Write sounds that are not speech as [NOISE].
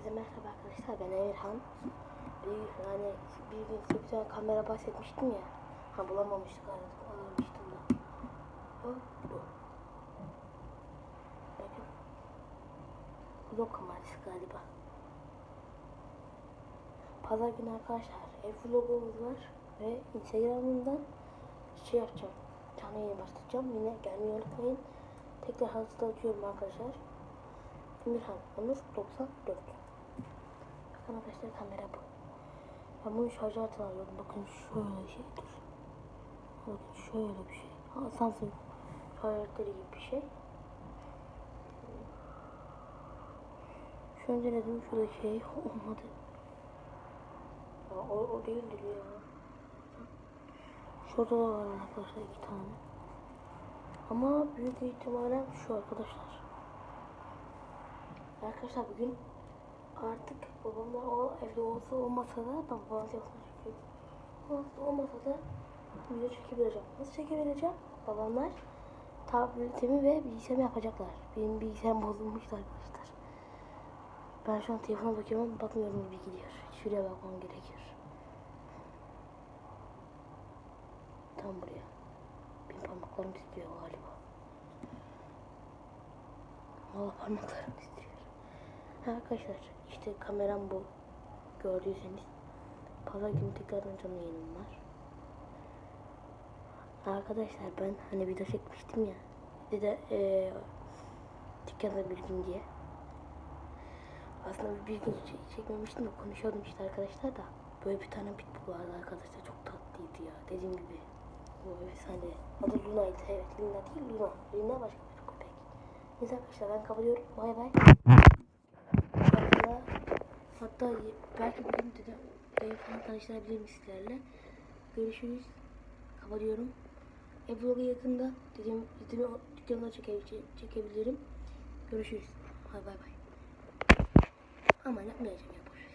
Herkese merhaba arkadaşlar ben Emirhan. Bir hani bir gün size bir kamera bahsetmiştim ya. Ha bulamamıştık aradım aramıştım da. O bu. Bakın. Kamerası galiba. Pazar günü arkadaşlar ev vlogumuz var ve Instagram'dan şey yapacağım. Canlı yayın başlatacağım. Yine gelmeyi unutmayın. Tekrar hatırlatıyorum arkadaşlar. Emirhan Onur 94. Bakın arkadaşlar kamera bu. Ben bunu şarj aletine alıyorum. Bakın şöyle şey dur. Bakın şöyle bir şey. Asansör şarj aletleri gibi bir şey. Şu önce dedim şurada şey [LAUGHS] olmadı. Ya, o, o değildir ya. Şurada da var arkadaşlar iki tane. Ama büyük ihtimalle şu arkadaşlar. Arkadaşlar bugün artık babamla o evde olsa olmasa da ben babam telefonu çekiyorum. Olsa olmasa da video çekebileceğim. Nasıl çekebileceğim? Babamlar tabletimi ve bilgisayarımı yapacaklar. Benim bilgisayarım bozulmuştu arkadaşlar. Ben şu an telefona bakıyorum bakmıyorum gibi gidiyor. Şuraya bakmam gerekiyor. Tam buraya. Benim parmaklarım titriyor galiba. Valla parmaklarım titriyor. Ha arkadaşlar işte kameram bu. Gördüyseniz. Pazar günü tekrardan canlı yayınım var. Arkadaşlar ben hani video çekmiştim ya. Bir de eee dükkanda bir gün diye. Aslında bir gün çek- çekmemiştim de konuşuyordum işte arkadaşlar da. Böyle bir tane pitbull vardı arkadaşlar çok tatlıydı ya dediğim gibi. O efsane. Adı Luna'ydı evet Luna değil Luna. Luna başka bir köpek. Neyse arkadaşlar ben kapatıyorum. Bay bay. Hatta, belki bugün dedim ev falan tanıştırabilirim sizlerle. Görüşürüz. Kapatıyorum. Ev vlogu yakında dedim dediğimi o dükkanına çeke, çe- çekebilirim. Görüşürüz. Bay bay bay. Ama yapmayacağım yapacağım.